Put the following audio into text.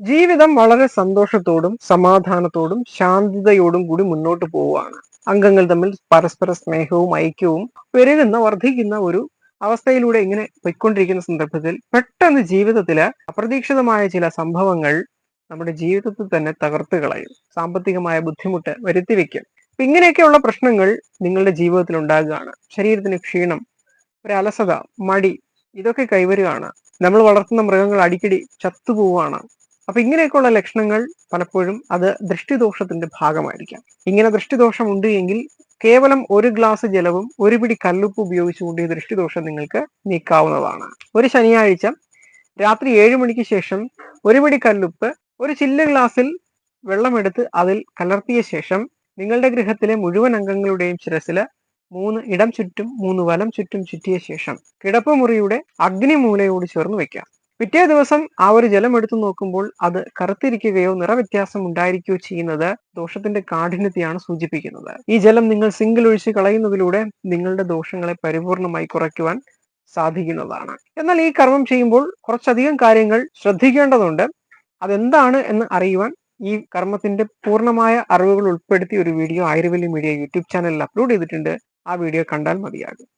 ജീവിതം വളരെ സന്തോഷത്തോടും സമാധാനത്തോടും ശാന്തതയോടും കൂടി മുന്നോട്ട് പോവുകയാണ്. അംഗങ്ങൾ തമ്മിൽ പരസ്പര സ്നേഹവും ഐക്യവും പെരുകുന്ന വർദ്ധിക്കുന്ന ഒരു അവസ്ഥയിലൂടെ ഇങ്ങനെ പൊയ്ക്കൊണ്ടിരിക്കുന്ന സന്ദർഭത്തിൽ പെട്ടെന്ന് ജീവിതത്തിലെ അപ്രതീക്ഷിതമായ ചില സംഭവങ്ങൾ നമ്മുടെ ജീവിതത്തിൽ തന്നെ തകർത്ത് കളയും. സാമ്പത്തികമായ ബുദ്ധിമുട്ട് വരുത്തി വെക്കും. അപ്പൊ ഇങ്ങനെയൊക്കെയുള്ള പ്രശ്നങ്ങൾ നിങ്ങളുടെ ജീവിതത്തിൽ ഉണ്ടാകുകയാണ്. ശരീരത്തിന് ക്ഷീണം ഒരു അലസത മടി ഇതൊക്കെ കൈവരുകയാണ്. നമ്മൾ വളർത്തുന്ന മൃഗങ്ങൾ അടിക്കടി ചത്തുപോവുകയാണ്. അപ്പൊ ഇങ്ങനെയൊക്കെയുള്ള ലക്ഷണങ്ങൾ പലപ്പോഴും അത് ദൃഷ്ടിദോഷത്തിന്റെ ഭാഗമായിരിക്കാം. ഇങ്ങനെ ദൃഷ്ടിദോഷം ഉണ്ട് എങ്കിൽ കേവലം ഒരു ഗ്ലാസ് ജലവും ഒരു പിടി കല്ലുപ്പ് ഉപയോഗിച്ചുകൊണ്ട് ഈ ദൃഷ്ടിദോഷം നിങ്ങൾക്ക് നീക്കാവുന്നതാണ്. ഒരു ശനിയാഴ്ച രാത്രി ഏഴ് മണിക്ക് ശേഷം ഒരു പിടി കല്ലുപ്പ് ഒരു ചില്ല ഗ്ലാസ്സിൽ വെള്ളമെടുത്ത് അതിൽ കലർത്തിയ ശേഷം നിങ്ങളുടെ ഗൃഹത്തിലെ മുഴുവൻ അംഗങ്ങളുടെയും ശിരസിൽ മൂന്ന് ഇടം ചുറ്റും മൂന്ന് വലം ചുറ്റും ചുറ്റിയ ശേഷം കിടപ്പുമുറിയുടെ അഗ്നിമൂലയോട് ചേർന്ന് വെക്കാം പിറ്റേ ദിവസം ആ ഒരു ജലം എടുത്തു നോക്കുമ്പോൾ അത് കറുത്തിരിക്കുകയോ നിറവ്യത്യാസം ഉണ്ടായിരിക്കുകയോ ചെയ്യുന്നത് ദോഷത്തിന്റെ കാഠിന്യത്തെയാണ് സൂചിപ്പിക്കുന്നത്. ഈ ജലം നിങ്ങൾ സിംഗിൾ ഒഴിച്ച് കളയുന്നതിലൂടെ നിങ്ങളുടെ ദോഷങ്ങളെ പരിപൂർണമായി കുറയ്ക്കുവാൻ സാധിക്കുന്നതാണ്. എന്നാൽ ഈ കർമ്മം ചെയ്യുമ്പോൾ കുറച്ചധികം കാര്യങ്ങൾ ശ്രദ്ധിക്കേണ്ടതുണ്ട്. അതെന്താണ് എന്ന് അറിയുവാൻ ഈ കർമ്മത്തിന്റെ പൂർണമായ അറിവുകൾ ഉൾപ്പെടുത്തി ഒരു വീഡിയോ ആയുർവേദ മീഡിയ യൂട്യൂബ് ചാനലിൽ അപ്ലോഡ് ചെയ്തിട്ടുണ്ട്. ആ വീഡിയോ കണ്ടാൽ മതിയാകും.